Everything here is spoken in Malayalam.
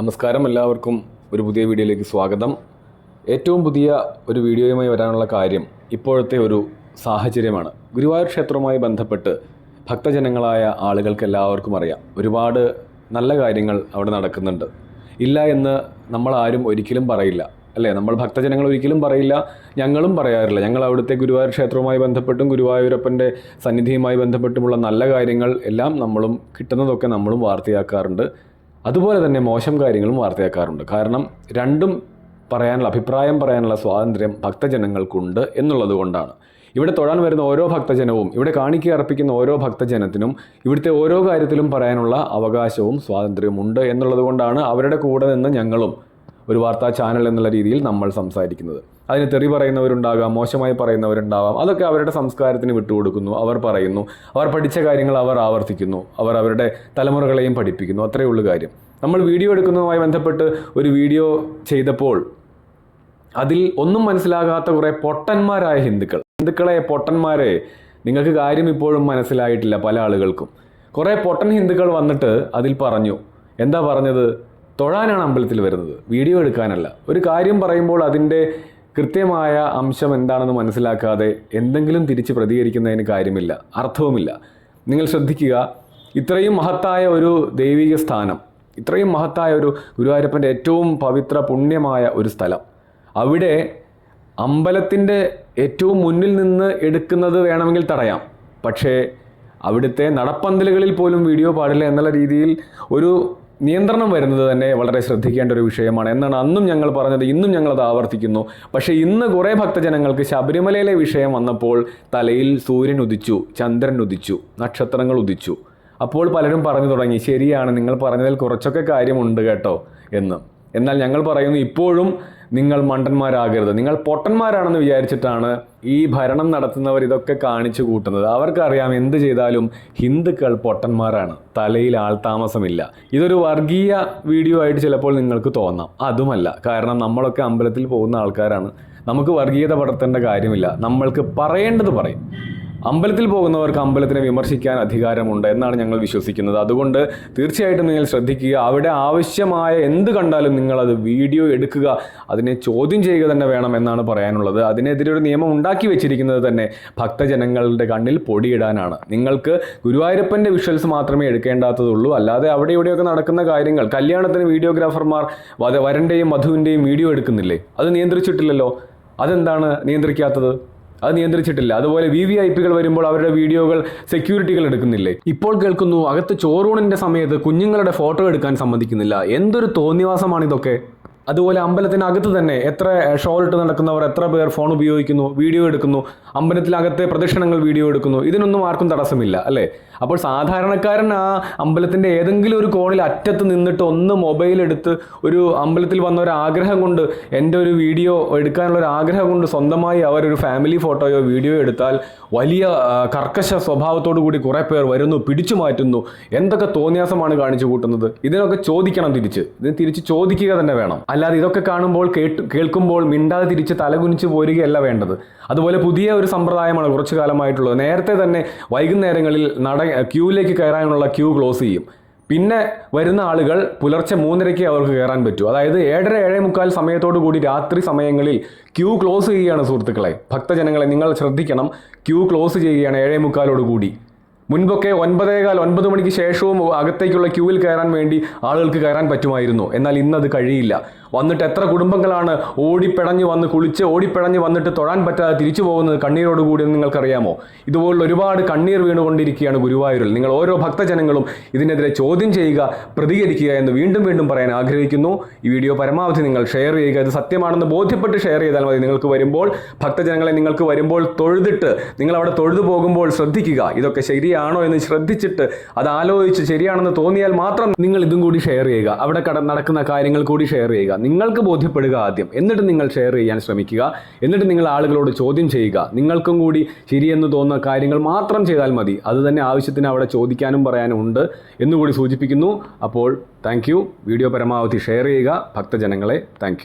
നമസ്കാരം എല്ലാവർക്കും. ഒരു പുതിയ വീഡിയോയിലേക്ക് സ്വാഗതം. ഏറ്റവും പുതിയ ഒരു വീഡിയോയുമായി വരാനുള്ള കാര്യം ഇപ്പോഴത്തെ ഒരു സാഹചര്യമാണ്. ഗുരുവായൂർ ക്ഷേത്രവുമായി ബന്ധപ്പെട്ട് ഭക്തജനങ്ങളായ ആളുകൾക്ക് എല്ലാവർക്കും അറിയാം. ഒരുപാട് നല്ല കാര്യങ്ങൾ അവിടെ നടക്കുന്നുണ്ട്. ഇല്ല എന്ന് ആരും ഒരിക്കലും പറയില്ല. അല്ലേ? നമ്മൾ ഭക്തജനങ്ങൾ ഒരിക്കലും പറയില്ല. ഞങ്ങളും പറയാറില്ല. ഞങ്ങൾ അവിടുത്തെ ഗുരുവായൂർ ക്ഷേത്രവുമായി ബന്ധപ്പെട്ടും ഗുരുവായൂരപ്പന്റെ സന്നിധിയുമായി ബന്ധപ്പെട്ടുമുള്ള നല്ല കാര്യങ്ങൾ എല്ലാം നമ്മളും കിട്ടുന്നതൊക്കെ നമ്മളും വാർത്തയാക്കാറുണ്ട്. അതുപോലെ തന്നെ മോശം കാര്യങ്ങളും വാർത്തയാക്കാറുണ്ട്. കാരണം രണ്ടും പറയാനുള്ള അഭിപ്രായം പറയാനുള്ള സ്വാതന്ത്ര്യം ഭക്തജനങ്ങൾക്കുണ്ട് എന്നുള്ളത് കൊണ്ടാണ്. ഇവിടെ തൊഴാൻ വരുന്ന ഓരോ ഭക്തജനവും ഇവിടെ കാണിക്കർപ്പിക്കുന്ന ഓരോ ഭക്തജനത്തിനും ഇവിടുത്തെ ഓരോ കാര്യത്തിലും പറയാനുള്ള അവകാശവും സ്വാതന്ത്ര്യവും ഉണ്ട് എന്നുള്ളത് കൊണ്ടാണ് അവരുടെ കൂടെ നിന്ന് ഞങ്ങളും ഒരു വാർത്താ ചാനൽ എന്നുള്ള രീതിയിൽ നമ്മൾ സംസാരിക്കുന്നത്. അതിന് തെറി പറയുന്നവരുണ്ടാകാം മോശമായി പറയുന്നവരുണ്ടാവാം. അതൊക്കെ അവരുടെ സംസ്കാരത്തിന് വിട്ടുകൊടുക്കുന്നു. അവർ പറയുന്നു. അവർ പഠിച്ച കാര്യങ്ങൾ അവർ ആവർത്തിക്കുന്നു. അവർ അവരുടെ തലമുറകളെയും പഠിപ്പിക്കുന്നു. അത്രയേ ഉള്ളൂ കാര്യം. നമ്മൾ വീഡിയോ എടുക്കുന്നതുമായി ബന്ധപ്പെട്ട് ഒരു വീഡിയോ ചെയ്തപ്പോൾ അതിൽ ഒന്നും മനസ്സിലാകാത്ത കുറേ പൊട്ടന്മാരായ ഹിന്ദുക്കൾ. ഹിന്ദുക്കളെ പൊട്ടന്മാരെ നിങ്ങൾക്ക് കാര്യം ഇപ്പോഴും മനസ്സിലായിട്ടില്ല പല ആളുകൾക്കും. കുറേ പൊട്ടൻ ഹിന്ദുക്കൾ വന്നിട്ട് അതിൽ പറഞ്ഞു. എന്താ പറഞ്ഞത്? തൊഴാനാണ് അമ്പലത്തിൽ വരുന്നത്. വീഡിയോ എടുക്കാനല്ല. ഒരു കാര്യം പറയുമ്പോൾ അതിന്റെ കൃത്യമായ അംശം എന്താണെന്ന് മനസ്സിലാക്കാതെ എന്തെങ്കിലും തിരിച്ച് പ്രതികരിക്കുന്നതിന് കാര്യമില്ല അർത്ഥവുമില്ല. നിങ്ങൾ ശ്രദ്ധിക്കുക ഇത്രയും മഹത്തായ ഒരു ദൈവിക സ്ഥാനം ഇത്രയും മഹത്തായ ഒരു ഗുരുവായൂരപ്പന്റെ ഏറ്റവും പവിത്ര പുണ്യമായ ഒരു സ്ഥലം അവിടെ അമ്പലത്തിന്റെ ഏറ്റവും മുന്നിൽ നിന്ന് എടുക്കുന്നത് വേണമെങ്കിൽ തടയാം. പക്ഷേ അവിടുത്തെ നടപ്പന്തലുകളിൽ പോലും വീഡിയോ പാടില്ല എന്നുള്ള രീതിയിൽ ഒരു നിയന്ത്രണം വരുന്നത് തന്നെ വളരെ ശ്രദ്ധിക്കേണ്ട ഒരു വിഷയമാണ് എന്നാണ് അന്നും ഞങ്ങൾ പറഞ്ഞത് ഇന്നും ഞങ്ങളത് ആവർത്തിക്കുന്നു. പക്ഷേ ഇന്ന് കുറേ ഭക്തജനങ്ങൾക്ക് ശബരിമലയിലെ വിഷയം വന്നപ്പോൾ തലയിൽ സൂര്യൻ ഉദിച്ചു ചന്ദ്രൻ ഉദിച്ചു നക്ഷത്രങ്ങൾ ഉദിച്ചു. അപ്പോൾ പലരും പറഞ്ഞു തുടങ്ങി ശരിയാണ് നിങ്ങൾ പറഞ്ഞതിൽ കുറച്ചൊക്കെ കാര്യമുണ്ട് കേട്ടോ എന്ന്. എന്നാൽ ഞങ്ങൾ പറയുന്നു ഇപ്പോഴും നിങ്ങൾ മണ്ടന്മാരാകരുത്. നിങ്ങൾ പൊട്ടന്മാരാണെന്ന് വിചാരിച്ചിട്ടാണ് ഈ ഭരണം നടത്തുന്നവർ ഇതൊക്കെ കാണിച്ചു കൂട്ടുന്നത്. അവർക്കറിയാം എന്ത് ചെയ്താലും ഹിന്ദുക്കൾ പൊട്ടന്മാരാണ്. തലയിൽ ആൾ താമസമില്ല. ഇതൊരു വർഗീയ വീഡിയോ ആയിട്ട് ചിലപ്പോൾ നിങ്ങൾക്ക് തോന്നാം. അതുമല്ല കാരണം നമ്മളൊക്കെ അമ്പലത്തിൽ പോകുന്ന ആൾക്കാരാണ്. നമുക്ക് വർഗീയത പടർത്തേണ്ട കാര്യമില്ല. നമ്മൾക്ക് പറയേണ്ടത് പറയും. അമ്പലത്തിൽ പോകുന്നവർക്ക് അമ്പലത്തിനെ വിമർശിക്കാൻ അധികാരമുണ്ട് എന്നാണ് ഞങ്ങൾ വിശ്വസിക്കുന്നത്. അതുകൊണ്ട് തീർച്ചയായിട്ടും നിങ്ങൾ ശ്രദ്ധിക്കുക. അവിടെ ആവശ്യമായ എന്ത് കണ്ടാലും നിങ്ങളത് വീഡിയോ എടുക്കുക. അതിനെ ചോദ്യം ചെയ്യുക തന്നെ വേണം എന്നാണ് പറയാനുള്ളത്. അതിനെതിരെ ഒരു നിയമം ഉണ്ടാക്കി വെച്ചിരിക്കുന്നത് തന്നെ ഭക്തജനങ്ങളുടെ കണ്ണിൽ പൊടിയിടാനാണ്. നിങ്ങൾക്ക് ഗുരുവായൂരപ്പന്റെ വിഷ്വൽസ് മാത്രമേ എടുക്കേണ്ടാത്തതുള്ളൂ. അല്ലാതെ അവിടെ ഇവിടെയൊക്കെ നടക്കുന്ന കാര്യങ്ങൾ കല്യാണത്തിന് വീഡിയോഗ്രാഫർമാർ വരന്റെയും വധുവിന്റെയും വീഡിയോ എടുക്കുന്നില്ലേ? അത് നിയന്ത്രിച്ചിട്ടില്ലല്ലോ. അതെന്താണ് നിയന്ത്രിക്കാത്തത്? അത് നിയന്ത്രിച്ചിട്ടില്ല. അതുപോലെ വി വി ഐ പികൾ വരുമ്പോൾ അവരുടെ വീഡിയോകൾ സെക്യൂരിറ്റികൾ എടുക്കുന്നില്ലേ? ഇപ്പോൾ കേൾക്കുന്നു അകത്ത് ചോറൂണിന്റെ സമയത്ത് കുഞ്ഞുങ്ങളുടെ ഫോട്ടോ എടുക്കാൻ സമ്മതിക്കുന്നില്ല. എന്തൊരു തോന്നിവാസമാണ് ഇതൊക്കെ അതുപോലെ അമ്പലത്തിനകത്ത് തന്നെ എത്ര ഷോൾ ഇട്ട് നടക്കുന്നവർ എത്ര പേർ ഫോൺ ഉപയോഗിക്കുന്നു വീഡിയോ എടുക്കുന്നു അമ്പലത്തിനകത്തെ പ്രദക്ഷിണങ്ങൾ വീഡിയോ എടുക്കുന്നു ഇതിനൊന്നും ആർക്കും തടസ്സമില്ല അല്ലേ? അപ്പോൾ സാധാരണക്കാരൻ ആ അമ്പലത്തിന്റെ ഏതെങ്കിലും ഒരു കോണിൽ അറ്റത്ത് നിന്നിട്ട് ഒന്ന് മൊബൈൽ എടുത്ത് ഒരു അമ്പലത്തിൽ വന്ന ഒരു ആഗ്രഹം കൊണ്ട് എന്റെ ഒരു വീഡിയോ എടുക്കാനുള്ള ഒരു ആഗ്രഹം കൊണ്ട് സ്വന്തമായി അവരൊരു ഫാമിലി ഫോട്ടോയോ വീഡിയോ എടുത്താൽ വലിയ കർക്കശ സ്വഭാവത്തോടു കൂടി കുറേ പേർ വരുന്നു പിടിച്ചു മാറ്റുന്നു. എന്തൊക്കെ തോന്നിയാസമാണ് കാണിച്ചു കൂട്ടുന്നത്? ഇതിനൊക്കെ ചോദിക്കണം തിരിച്ച്. ഇതിന് തിരിച്ച് ചോദിക്കുക തന്നെ വേണം. അല്ലാതെ ഇതൊക്കെ കാണുമ്പോൾ കേട്ട് കേൾക്കുമ്പോൾ മിണ്ടാതെ തിരിച്ച് തലകുനിച്ച് പോരുകയല്ല വേണ്ടത്. അതുപോലെ പുതിയ ഒരു സമ്പ്രദായമാണ് കുറച്ചു കാലമായിട്ടുള്ളത്. നേരത്തെ തന്നെ വൈകുന്നേരങ്ങളിൽ നട ക്യൂവിലേക്ക് കയറാനുള്ള ക്യൂ ക്ലോസ് ചെയ്യും. പിന്നെ വരുന്ന ആളുകൾ പുലർച്ചെ മൂന്നരയ്ക്ക് അവർക്ക് കയറാൻ പറ്റൂ. അതായത് ഏഴര ഏഴേ മുക്കാൽ സമയത്തോടു കൂടി രാത്രി സമയങ്ങളിൽ ക്യൂ ക്ലോസ് ചെയ്യുകയാണ് സുഹൃത്തുക്കളെ. ഭക്തജനങ്ങളെ നിങ്ങൾ ശ്രദ്ധിക്കണം. ക്യൂ ക്ലോസ് ചെയ്യുകയാണ് ഏഴേ മുക്കാലോട് കൂടി. മുൻപൊക്കെ ഒൻപതേകാൽ ഒൻപത് മണിക്ക് ശേഷവും അകത്തേക്കുള്ള ക്യൂവിൽ കയറാൻ വേണ്ടി ആളുകൾക്ക് കയറാൻ പറ്റുമായിരുന്നു. എന്നാൽ ഇന്നത് കഴിയില്ല. വന്നിട്ട് എത്ര കുടുംബങ്ങളാണ് ഓടിപ്പിടഞ്ഞ് വന്ന് കുളിച്ച് ഓടിപ്പിടഞ്ഞ് വന്നിട്ട് തൊഴാൻ പറ്റാതെ തിരിച്ചു പോകുന്നത് കണ്ണീരോടുകൂടി എന്ന് നിങ്ങൾക്കറിയാമോ? ഇതുപോലുള്ള ഒരുപാട് കണ്ണീർ വീണുകൊണ്ടിരിക്കുകയാണ് ഗുരുവായൂരിൽ. നിങ്ങൾ ഓരോ ഭക്തജനങ്ങളും ഇതിനെതിരെ ചോദ്യം ചെയ്യുക പ്രതികരിക്കുക എന്ന് വീണ്ടും വീണ്ടും പറയാൻ ആഗ്രഹിക്കുന്നു. ഈ വീഡിയോ പരമാവധി നിങ്ങൾ ഷെയർ ചെയ്യുക. ഇത് സത്യമാണെന്ന് ബോധ്യപ്പെട്ട് ഷെയർ ചെയ്താൽ മതി. നിങ്ങൾക്ക് വരുമ്പോൾ ഭക്തജനങ്ങളെ നിങ്ങൾക്ക് വരുമ്പോൾ തൊഴുതിട്ട് നിങ്ങൾ അവിടെ തൊഴുതു പോകുമ്പോൾ ശ്രദ്ധിക്കുക. ഇതൊക്കെ ശരിയാണോ എന്ന് ശ്രദ്ധിച്ചിട്ട് അത് ആലോചിച്ച് ശരിയാണെന്ന് തോന്നിയാൽ മാത്രം നിങ്ങൾ ഇതും കൂടി ഷെയർ ചെയ്യുക. അവിടെ കട നടക്കുന്ന കാര്യങ്ങൾ കൂടി ഷെയർ ചെയ്യുക. നിങ്ങൾക്ക് ബോധ്യപ്പെടുക ആദ്യം. എന്നിട്ട് നിങ്ങൾ ഷെയർ ചെയ്യാൻ ശ്രമിക്കുക. എന്നിട്ട് നിങ്ങൾ ആളുകളോട് ചോദ്യം ചെയ്യുക. നിങ്ങൾക്കും കൂടി ശരിയെന്ന് തോന്നുന്ന കാര്യങ്ങൾ മാത്രം ചെയ്താൽ മതി. അത് തന്നെ ആവശ്യത്തിന് അവിടെ ചോദിക്കാനും പറയാനും ഉണ്ട് എന്നുകൂടി സൂചിപ്പിക്കുന്നു. അപ്പോൾ താങ്ക് വീഡിയോ പരമാവധി ഷെയർ ചെയ്യുക. ഭക്തജനങ്ങളെ താങ്ക്